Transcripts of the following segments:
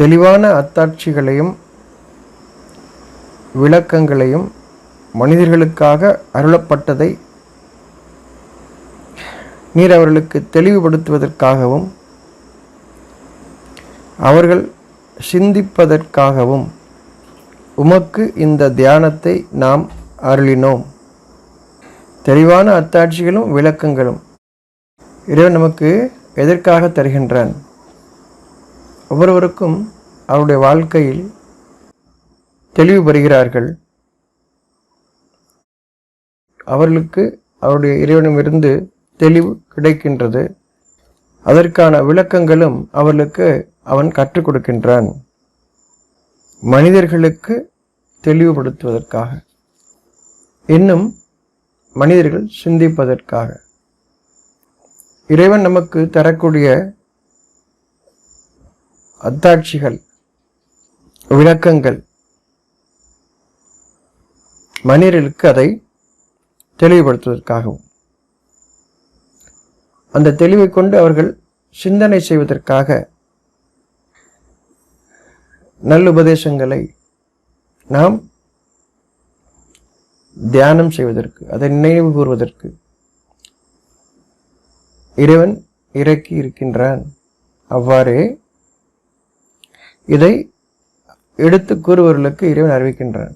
தெளிவான அத்தாட்சிகளையும் விளக்கங்களையும் மனிதர்களுக்காக அருளப்பட்டதை நீர் அவர்களுக்கு தெளிவுபடுத்துவதற்காகவும் அவர்கள் சிந்திப்பதற்காகவும் உமக்கு இந்த தியானத்தை நாம் அருளினோம். தெளிவான அத்தாட்சிகளும் விளக்கங்களும் இறைவன் நமக்கு எதற்காக தருகின்றான்? ஒவ்வொருவருக்கும் அவருடைய வாழ்க்கையில் தெளிவு பெறுகிறார்கள். அவர்களுக்கு அவருடைய இறைவனமிருந்து தெளிவு கிடைக்கின்றது. அதற்கான விளக்கங்களும் அவர்களுக்கு அவன் கற்றுக் கொடுக்கின்றான். மனிதர்களுக்கு தெளிவுபடுத்துவதற்காக இன்னும் மனிதர்கள் சிந்திப்பதற்காக. இறைவன் நமக்கு தரக்கூடிய அத்தாட்சிகள் விளக்கங்கள். மனிதர்களுக்கு அதை தெளிவுபடுத்துவதற்காகவும் அந்த தெளிவை கொண்டு அவர்கள் சிந்தனை செய்வதற்காக நல்லுபதேசங்களை நாம் தியானம் செய்வதற்கு அதை நினைவு கூறுவதற்கு இறைவன் இறக்கி இருக்கின்றான். அவ்வாறே இதை எடுத்து கூறுவர்களுக்கு இறைவன் அறிவிக்கின்றான்.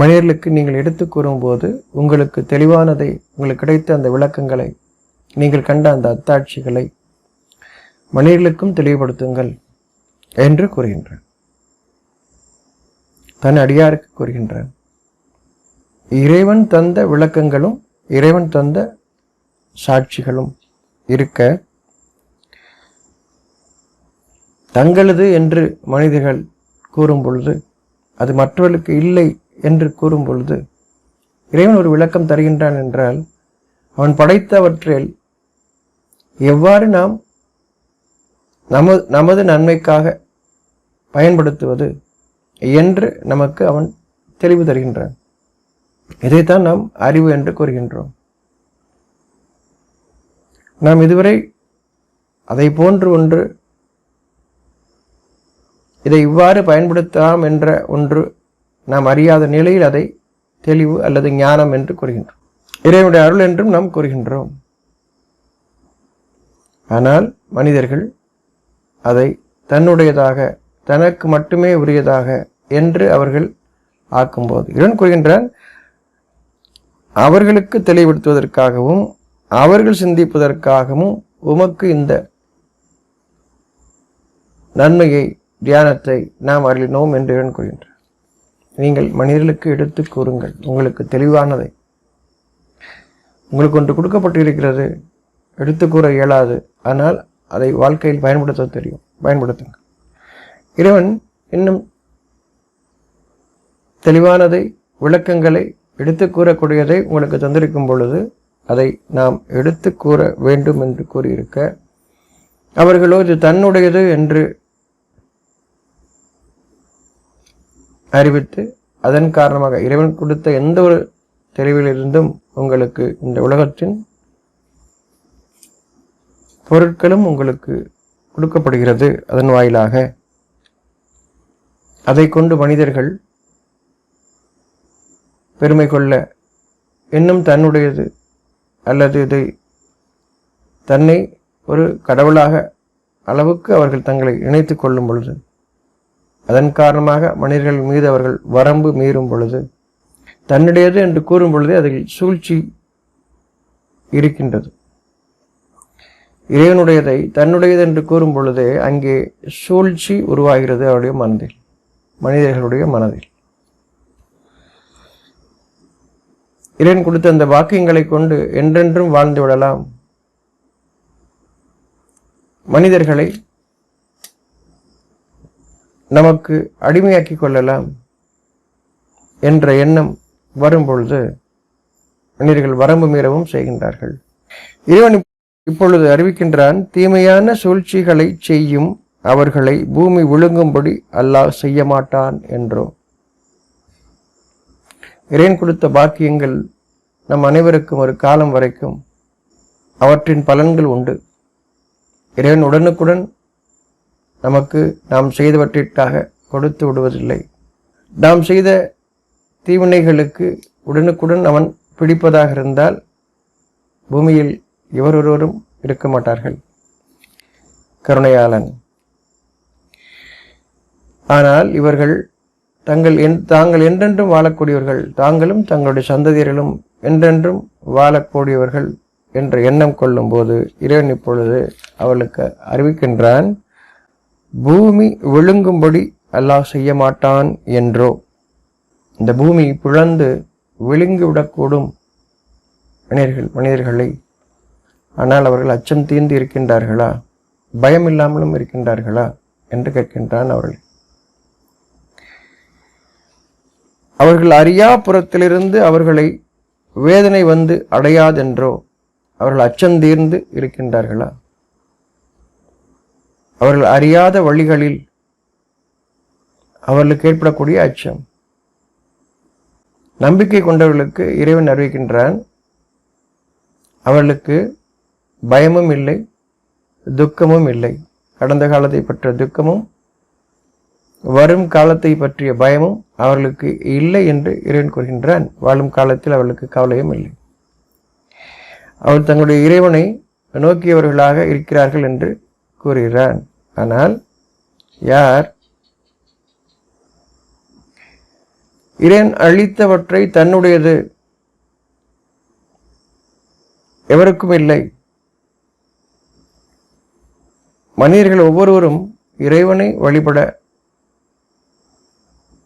மனிதர்களுக்கு நீங்கள் எடுத்து கூறும்போது உங்களுக்கு தெளிவானதை உங்களுக்கு கிடைத்த அந்த விளக்கங்களை நீங்கள் கண்ட அந்த அத்தாட்சிகளை மனிதர்களுக்கும் தெளிவுபடுத்துங்கள் என்று கூறுகின்றான். தன் அடியாருக்கு கூறுகின்றான். இறைவன் தந்த விளக்கங்களும் இறைவன் தந்த சாட்சிகளும் இருக்க தங்களது என்று மனிதர்கள் கூறும் பொழுது அது மற்றவர்களுக்கு இல்லை என்று கூறும் பொழுது இறைவன் ஒரு விளக்கம் தருகின்றான் என்றால் அவன் படைத்தவற்றில் எவ்வாறு நாம் நமது நமது நன்மைக்காக பயன்படுத்துவது என்று நமக்கு அவன் தெளிவு தருகின்றான். இதைத்தான் நாம் அறிவு என்று கூறுகின்றோம். நாம் இதுவரை அதை போன்று ஒன்று இதை இவ்வாறு பயன்படுத்தலாம் என்ற ஒன்று நாம் அறியாத நிலையில் அதை தெளிவு அல்லது ஞானம் என்று கூறுகின்றோம். இறைவனுடைய அருள் என்றும் நாம் கூறுகின்றோம். ஆனால் மனிதர்கள் அதை தன்னுடையதாக தனக்கு மட்டுமே உரியதாக என்று அவர்கள் ஆக்கும்போது. இவன் கூறுகின்றான் அவர்களுக்கு தெளிவுபடுத்துவதற்காகவும் அவர்கள் சிந்திப்பதற்காகவும் உமக்கு இந்த நன்மையை தியானத்தை நாம் அருளினோம் என்று இவன் கூறுகின்றார் நீங்கள் மனிதர்களுக்கு எடுத்து கூறுங்கள். உங்களுக்கு தெளிவானதை. உங்களுக்கு ஒன்று கொடுக்கப்பட்டிருக்கிறது. எடுத்து கூற இயலாது. ஆனால் அதை வாழ்க்கையில் பயன்படுத்த தெரியும். பயன்படுத்துங்கள். இறைவன் இன்னும் தெளிவானதை விளக்கங்களை எடுத்து கூறக்கூடியதை உங்களுக்கு தந்திருக்கும் பொழுது அதை நாம் எடுத்து கூற வேண்டும் என்று கூறியிருக்க அவர்களோ இது தன்னுடையது என்று அறிவித்து அதன் காரணமாக இறைவன் கொடுத்த எந்த ஒரு தெளிவிலிருந்தும் உங்களுக்கு இந்த உலகத்தின் பொருட்களும் உங்களுக்கு கொடுக்கப்படுகிறது. அதன் வாயிலாக அதை கொண்டு மனிதர்கள் பெருமை கொள்ள இன்னும் தன்னுடையது அல்லது இதை தன்னை ஒரு கடவுளாக அளவுக்கு அவர்கள் தங்களை இணைத்து கொள்ளும் பொழுது அதன் காரணமாக மனிதர்கள் மீது அவர்கள் வரம்பு மீறும் பொழுது தன்னுடையது என்று கூறும் பொழுதே அதில் சூழ்ச்சி இருக்கின்றது. இறைவனுடையதை தன்னுடையது என்று கூறும் பொழுதே அங்கே சூழ்ச்சி உருவாகிறது அவருடைய மனதில் மனிதர்களுடைய மனதில். இறைவன் கொடுத்த அந்த வாக்கியங்களை கொண்டு என்றென்றும் வாழ்ந்து விடலாம். மனிதர்களை நமக்கு அடிமையாக்கி கொள்ளலாம் என்ற எண்ணம் வரும்பொழுது மனிதர்கள் வரம்பு மீறவும் செய்கின்றார்கள். இறைவன் இப்பொழுது அறிவிக்கின்றான் தீமையான சூழ்ச்சிகளை செய்யும் அவர்களை பூமி விழுங்கும்படி அல்லாஹ் செய்ய மாட்டான் என்றோ. இறைவன் கொடுத்த பாக்கியங்கள் நம் அனைவருக்கும் ஒரு காலம் வரைக்கும் அவற்றின் பலன்கள் உண்டு. இறைவன் உடனுக்குடன் நமக்கு நாம் செய்தவற்றிற்காக கொடுத்து விடுவதில்லை. நாம் செய்த தீவினைகளுக்கு உடனுக்குடன் அவன் பிடிப்பதாக இருந்தால் பூமியில் இவர் ஒருவரும் இருக்க மாட்டார்கள். கருணையாளன். ஆனால் இவர்கள் தங்கள் என் தாங்கள் என்றென்றும் வாழக்கூடியவர்கள் தாங்களும் தங்களுடைய சந்ததியர்களும் என்றென்றும் வாழக்கூடியவர்கள் என்ற எண்ணம் கொள்ளும்போது இறைவன் இப்பொழுது அவளுக்கு அறிவிக்கின்றான். பூமி விழுங்கும்படி அல்லாஹ் செய்ய மாட்டான் என்றோ. இந்த பூமி பிளந்து விழுங்கிவிடக்கூடும். மனிதர்கள் மனிதர்களை. ஆனால் அவர்கள் அச்சம் தீர்ந்து இருக்கின்றார்களா? பயம் இல்லாமலும் இருக்கின்றார்களா? என்று கேட்கின்றான் அவர்கள். அவர்கள் அறியா புறத்திலிருந்து அவர்களை வேதனை வந்து அடையாதென்றோ. அவர்கள் அச்சம் தீர்ந்து இருக்கின்றார்களா? அவர்கள் அறியாத வழிகளில் அவர்களுக்கு ஏற்படக்கூடிய அச்சம். நம்பிக்கை கொண்டவர்களுக்கு இறைவன் அறிவிக்கின்றான் அவர்களுக்கு பயமும் இல்லை துக்கமும் இல்லை. கடந்த காலத்தை பற்றிய துக்கமும் வரும் காலத்தை பற்றிய பயமும் அவர்களுக்கு இல்லை என்று இறைவன் கூறுகின்றான். வாழும் காலத்தில் அவர்களுக்கு கவலையும் இல்லை. அவர் தங்களுடைய இறைவனை நோக்கியவர்களாக இருக்கிறார்கள் என்று கூறுகிறான். ஆனால் யார்? இறைவன் அழித்தவற்றை தன்னுடையது. எவருக்கும் இல்லை. மனிதர்கள் ஒவ்வொருவரும் இறைவனை வழிபட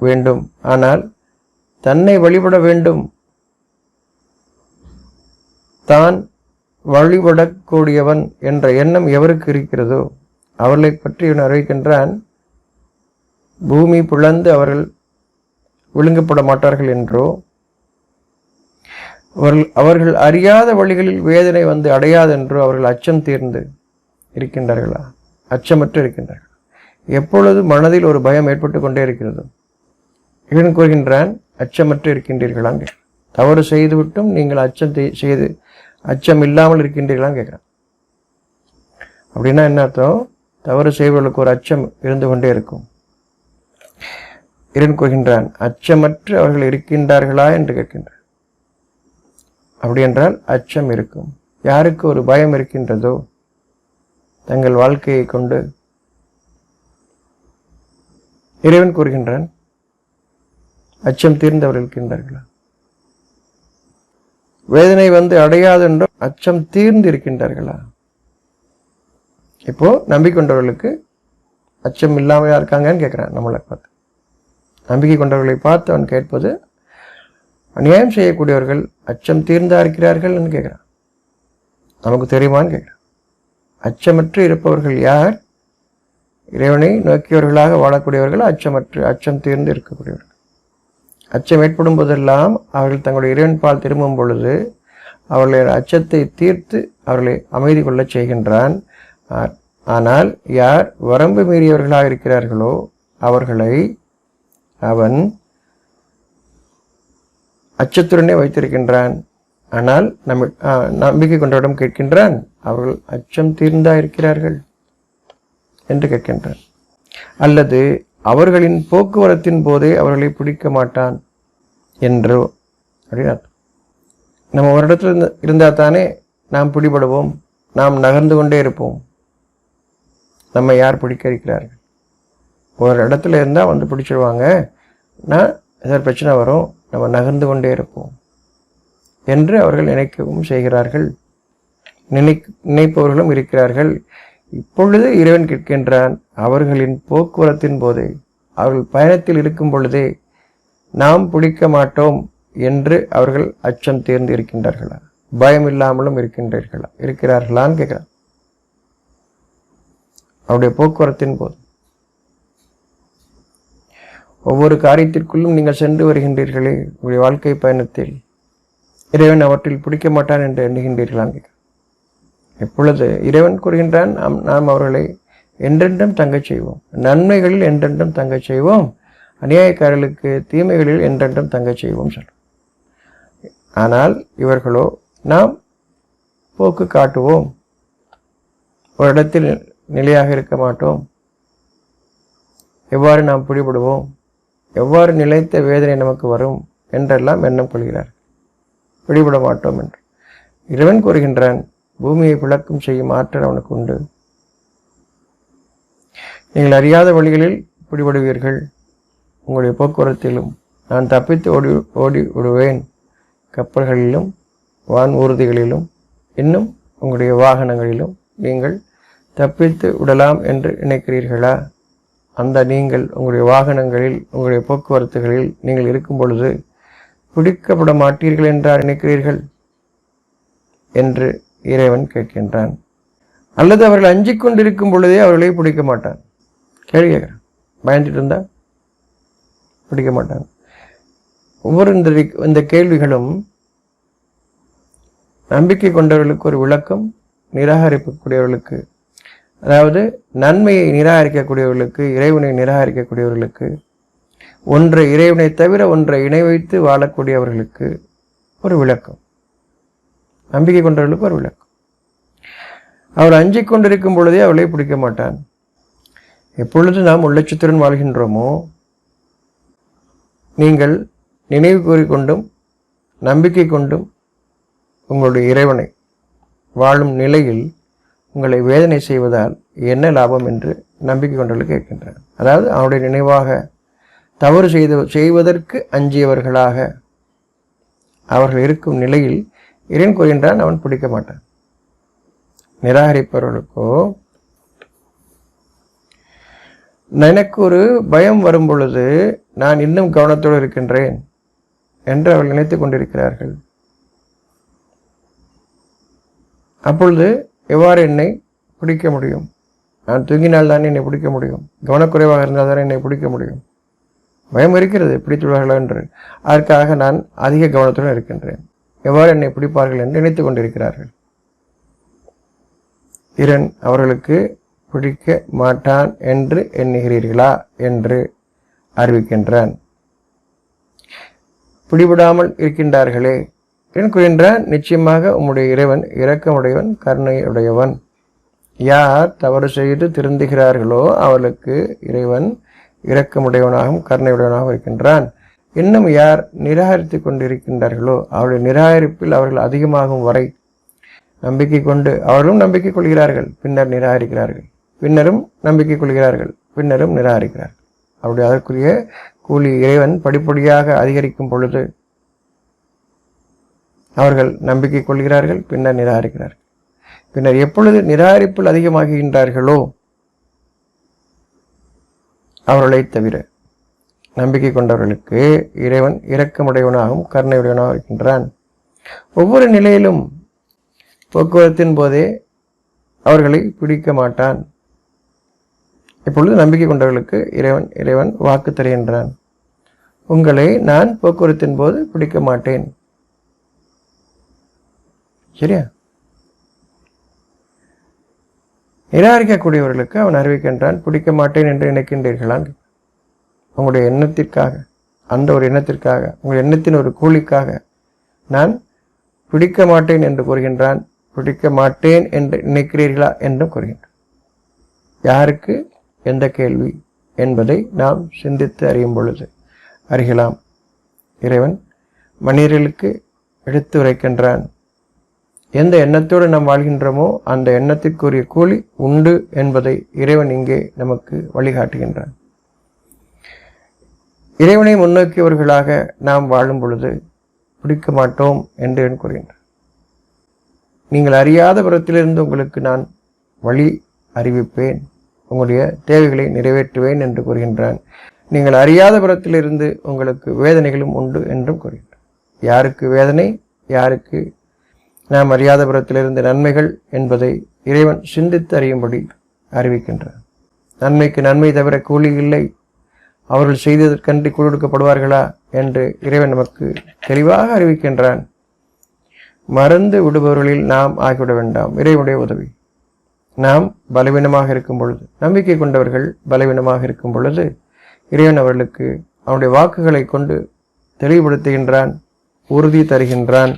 வேண்டும். ஆனால் தன்னை வழிபட வேண்டும். தான் வழிபடக்கூடியவன் என்ற எண்ணம் எவருக்கு இருக்கிறதோ அவர்களை பற்றி இவன் அறிவிக்கின்றான் பூமி புலந்து அவர்கள் விழுங்கப்பட மாட்டார்கள் என்றோ அவர்கள் அவர்கள் அறியாத வழிகளில் வேதனை வந்து அடையாதென்றோ அவர்கள் அச்சம் தீர்ந்து இருக்கின்றார்களா? அச்சமற்று இருக்கின்றார்கள். எப்பொழுது மனதில் ஒரு பயம் ஏற்பட்டு கொண்டே இருக்கிறது இவன் கூறுகின்றான் அச்சமற்று இருக்கின்றீர்களாங்க தவறு செய்துவிட்டும் நீங்கள் அச்சம் செய்து அச்சம் இல்லாமல் இருக்கின்றீர்களான்னு கேட்குறான். அப்படின்னா என்ன அர்த்தம்? தவறு செய்பவர்களுக்கு ஒரு அச்சம் இருந்து கொண்டே இருக்கும். இரண் கூறுகின்றான் அச்சமற்று அவர்கள் இருக்கின்றார்களா என்று கேட்கின்றான். அப்படி என்றால் அச்சம் இருக்கும். யாருக்கு ஒரு பயம் இருக்கின்றதோ தங்கள் வாழ்க்கையை கொண்டு இறைவன் கூறுகின்றான் அச்சம் தீர்ந்தவர்கள் இருக்கின்றார்களா? வேதனை வந்து அடையாதென்றும் அச்சம் தீர்ந்து இருக்கின்றார்களா இப்போது நம்பிக்கை கொண்டவர்களுக்கு அச்சம் இல்லாமையாக இருக்காங்கன்னு கேட்குறான் நம்மளை பார்த்து. நம்பிக்கை கொண்டவர்களை பார்த்து அவன் கேட்பது அநியாயம் செய்யக்கூடியவர்கள் அச்சம் தீர்ந்தா இருக்கிறார்கள்னு கேட்குறான் நமக்கு தெரியுமான்னு கேட்குறான் அச்சமற்று இருப்பவர்கள் யார்? இறைவனை நோக்கியவர்களாக வாழக்கூடியவர்கள் அச்சமற்று அச்சம் தீர்ந்து இருக்கக்கூடியவர்கள். அச்சம் ஏற்படும் போதெல்லாம் அவர்கள் தங்களுடைய இறைவன் பால் திரும்பும் பொழுது அவர்களுடைய அச்சத்தை தீர்த்து அவர்களை அமைதி கொள்ளச் செய்கின்றான். ஆனால் யார் வரம்பு மீறியவர்களாக இருக்கிறார்களோ அவர்களை அவன் அச்சத்துடனே வைத்திருக்கின்றான். ஆனால் நம்ம நம்பிக்கை கொண்டவரிடம் கேட்கின்றான் அவர்கள் அச்சம் தீர்ந்தா இருக்கிறார்கள் என்று கேட்கின்றான். அல்லது அவர்களின் போக்குவரத்தின் போதே அவர்களை பிடிக்க மாட்டான் என்றோ அப்படின்னு நம்ம ஒரு இடத்துல இருந்து இருந்தால் தானே நாம் பிடிபடுவோம் நாம் நகர்ந்து கொண்டே இருப்போம். நம்ம யார் பிடிக்க இருக்கிறார்கள் ஒரு இடத்துல இருந்தால் வந்து பிடிச்சிடுவாங்க நான் ஏதாவது பிரச்சனை வரும் நம்ம நகர்ந்து கொண்டே இருப்போம். என்று அவர்கள் நினைக்கவும் செய்கிறார்கள். நினை நினைப்பவர்களும் இருக்கிறார்கள். இப்பொழுது இறைவன் கேட்கின்றான் அவர்களின் போக்குவரத்தின் போது அவர்கள் பயணத்தில் இருக்கும் பொழுதே நாம் பிடிக்க மாட்டோம் என்று அவர்கள் அச்சம் தேர்ந்து இருக்கின்றார்களா பயம் இல்லாமலும் இருக்கின்றீர்களா? இருக்கிறார்களான்னு கேட்குறான். அவருடைய போக்குவரத்தின் போது. ஒவ்வொரு காரியத்திற்குள்ளும் நீங்கள் சென்று வருகின்றீர்களே உங்களுடைய வாழ்க்கை பயணத்தில். இறைவன் அவற்றில் பிடிக்க மாட்டான் என்று எண்ணுகின்றீர்களா எப்பொழுது இறைவன் கூறுகின்றான் நாம் நாம் அவர்களை என்றென்றும் தங்கச் செய்வோம். நன்மைகளில் என்றென்றும் தங்கச் செய்வோம். அநியாயக்காரர்களுக்கு தீமைகளில் என்றென்றும் தங்கச் செய்வோம் சொல். ஆனால் இவர்களோ நாம் போக்கு காட்டுவோம். ஒரு இடத்தில் நிலையாக இருக்க மாட்டோம். எவ்வாறு நாம் பிடிபடுவோம்? எவ்வாறு நிலைத்த வேதனை நமக்கு வரும்? என்றெல்லாம் எண்ணம் கொள்கிறார். பிடிபட மாட்டோம் என்று. இறைவன் கூறுகின்றான் பூமியை விளக்கம் செய்யும் ஆற்றல் அவனுக்கு உண்டு. நீங்கள் அறியாத வழிகளில் பிடிபடுவீர்கள். உங்களுடைய போக்குவரத்திலும் நான் தப்பித்து ஓடி ஓடி விடுவேன். கப்பல்களிலும் வான் ஊர்திகளிலும் இன்னும் உங்களுடைய வாகனங்களிலும் நீங்கள் தப்பித்து விடலாம் என்று நினைக்கிறீர்களா? அந்த நீங்கள் உங்களுடைய வாகனங்களில் உங்களுடைய போக்குவரத்துகளில் நீங்கள் இருக்கும் பொழுது பிடிக்கப்பட மாட்டீர்கள் என்றார் நினைக்கிறீர்கள்? என்று இறைவன் கேட்கின்றான். அல்லது அவர்கள் அஞ்சிக் கொண்டிருக்கும் பொழுதே அவர்களை பிடிக்க மாட்டான். கேள்வி கேட்குறான். பயந்துட்டு இருந்தா? பிடிக்க மாட்டான். ஒவ்வொரு இந்த இந்த கேள்விகளும் நம்பிக்கை கொண்டவர்களுக்கு ஒரு விளக்கம் நிராகரிக்கக்கூடியவர்களுக்கு அதாவது நன்மையை நிராகரிக்கக்கூடியவர்களுக்கு இறைவனை நிராகரிக்கக்கூடியவர்களுக்கு ஒன்றை இறைவனை தவிர ஒன்றை இணை வைத்து வாழக்கூடியவர்களுக்கு ஒரு விளக்கம். நம்பிக்கை கொண்டவர்களுக்கு ஒரு விளக்கம். அவர் அஞ்சிக் கொண்டிருக்கும் பொழுதே அவளை பிடிக்க மாட்டான். எப்பொழுது நாம் உள்ளட்சத்துடன் வாழ்கின்றோமோ நீங்கள் நினைவு கூறிக்கொண்டும் நம்பிக்கை கொண்டும் உங்களுடைய இறைவனை வாழும் நிலையில் உங்களை வேதனை செய்வதால் என்ன லாபம் என்று நம்பிக்கை கொண்டவர்கள் கேட்கின்றனர். அதாவது அவனுடைய நினைவாக தவறு செய்து செய்வதற்கு அஞ்சியவர்களாக அவர்கள் இருக்கும் நிலையில் இறைன் கூறுகின்றான் அவன் பிடிக்க மாட்டான். நிராகரிப்பவர்களுக்கோ எனக்கு ஒரு பயம் வரும் பொழுது நான் இன்னும் கவனத்தோடு இருக்கின்றேன் என்று அவர்கள் நினைத்து கொண்டிருக்கிறார்கள். அப்பொழுது எவ்வாறு என்னை பிடிக்க முடியும்? நான் தூங்கினால் தான் என்னை பிடிக்க முடியும்? கவனக்குறைவாக இருந்தால் தான் என்னை பிடிக்க முடியும்? பயம் இருக்கிறது பிடித்துள்ளார்களா என்று. அதற்காக நான் அதிக கவனத்துடன் இருக்கின்றேன். எவ்வாறு என்னை பிடிப்பார்கள் என்று நினைத்து கொண்டிருக்கிறார்கள். இரண் அவர்களுக்கு பிடிக்க மாட்டான் என்று எண்ணுகிறீர்களா என்று அறிவிக்கின்றான். பிடிபடாமல் இருக்கின்றார்களே என் நிச்சயமாக உம்முடைய இறைவன் இரக்கமுடையவன் கருணையுடையவன். யார் தவறு செய்து திருந்துகிறார்களோ அவர்களுக்கு இறைவன் இரக்கமுடையவனாகவும் கருணையுடையவனாகவும் இருக்கின்றான். இன்னும் யார் நிராகரித்து கொண்டிருக்கின்றார்களோ அவருடைய நிராகரிப்பில் அவர்கள் அதிகமாகும் வரை நம்பிக்கை கொண்டு அவர்களும் நம்பிக்கை கொள்கிறார்கள் பின்னர் நிராகரிக்கிறார்கள். பின்னரும் நம்பிக்கை கொள்கிறார்கள் பின்னரும் நிராகரிக்கிறார்கள். அப்படி அதற்குரிய கூலி இறைவன் படிப்படியாக அதிகரிக்கும் பொழுது அவர்கள் நம்பிக்கை கொள்கிறார்கள் பின்னர் நிராகரிக்கிறார்கள். பின்னர் எப்பொழுது நிராகரிப்பில் அதிகமாகின்றார்களோ அவர்களை தவிர நம்பிக்கை கொண்டவர்களுக்கு இறைவன் இரக்கமுடையவனாகவும் கருணையுடையவனாகவும் இருக்கின்றான். ஒவ்வொரு நிலையிலும் போக்குவரத்தின் போதே அவர்களை பிடிக்க மாட்டான். இப்பொழுது நம்பிக்கை கொண்டவர்களுக்கு இறைவன் இறைவன் வாக்கு தருகின்றான். உங்களை நான் போக்குவரத்தின் போது பிடிக்க மாட்டேன். சரியா? நிராகரிக்கக்கூடியவர்களுக்கு அவன் அறிவிக்கின்றான் பிடிக்க மாட்டேன் என்று நினைக்கின்றீர்களான்? உங்களுடைய எண்ணத்திற்காக அந்த ஒரு எண்ணத்திற்காக உங்கள் எண்ணத்தின் ஒரு கூலிக்காக நான் பிடிக்க மாட்டேன் என்று கூறுகின்றான். பிடிக்க மாட்டேன் என்று நினைக்கிறீர்களா? என்றும் கூறுகின்றான். யாருக்கு? எந்த கேள்வி என்பதை நாம் சிந்தித்து அறியும் பொழுது அறியலாம். இறைவன் மனிதர்களுக்கு எடுத்து உரைக்கின்றான் எந்த எண்ணத்தோடு நாம் வாழ்கின்றோமோ அந்த எண்ணத்திற்குரிய கூலி உண்டு என்பதை இறைவன் இங்கே நமக்கு வழிகாட்டுகின்றான். இறைவனை முன்னோக்கியவர்களாக நாம் வாழும் பொழுது பிடிக்க மாட்டோம் என்று என் கூறுகின்றான். நீங்கள் அறியாத புறத்திலிருந்து உங்களுக்கு நான் வழி அறிவிப்பேன் உங்களுடைய தேவைகளை நிறைவேற்றுவேன் என்று கூறுகின்றான். நீங்கள் அறியாத புறத்திலிருந்து உங்களுக்கு வேதனைகளும் உண்டு என்றும் கூறுகின்றான். யாருக்கு வேதனை யாருக்கு நாம் அறியாதபுரத்திலிருந்து நன்மைகள் என்பதை இறைவன் சிந்தித்து அறியும்படி அறிவிக்கின்றான் நன்மைக்கு நன்மை தவிர கூலி இல்லை. அவர்கள் செய்ததற்கன்றி கொடுக்கப்படுவார்களா என்று இறைவன் நமக்கு தெளிவாக அறிவிக்கின்றான். மறந்து விடுபவர்களில் நாம் ஆகிவிட வேண்டாம். இறைவனுடைய உதவி. நாம் பலவீனமாக இருக்கும் பொழுது நம்பிக்கை கொண்டவர்கள் பலவீனமாக இருக்கும் பொழுது இறைவன் அவர்களுக்கு அவனுடைய வாக்குகளை கொண்டு தெளிவுபடுத்துகின்றான் உறுதி தருகின்றான்.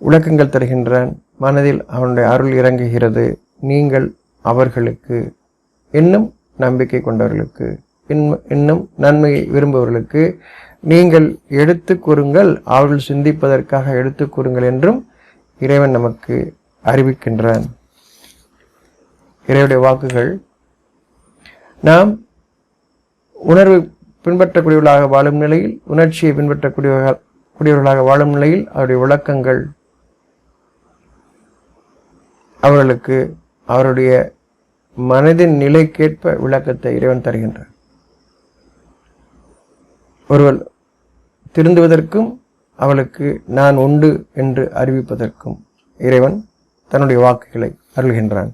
விளக்கங்கள் தருகின்றான் மனதில் அவனுடைய அருள் இறங்குகிறது. நீங்கள் அவர்களுக்கு இன்னும் நம்பிக்கை கொண்டவர்களுக்கு இன்னும் இன்னும் நன்மையை விரும்புபவர்களுக்கு நீங்கள் எடுத்து கூறுங்கள். அவர்கள் சிந்திப்பதற்காக எடுத்து கூறுங்கள் என்றும் இறைவன் நமக்கு அறிவிக்கின்றான். இறைவனுடைய வாக்குகள் நாம் உணர்வு பின்பற்றக்கூடியவர்களாக வாழும் நிலையில் உணர்ச்சியை பின்பற்றக்கூடியவர்கள் கூடியவர்களாக வாழும் நிலையில் அவருடைய விளக்கங்கள் அவர்களுக்கு அவருடைய மனதின் நிலைக்கேற்ப விளக்கத்தை இறைவன் தருகின்றார். ஒருவர் திருந்துவதற்கும் அவளுக்கு நான் உண்டு என்று அறிவிப்பதற்கும் இறைவன் தன்னுடைய வாக்குகளை அருள்கின்றான்.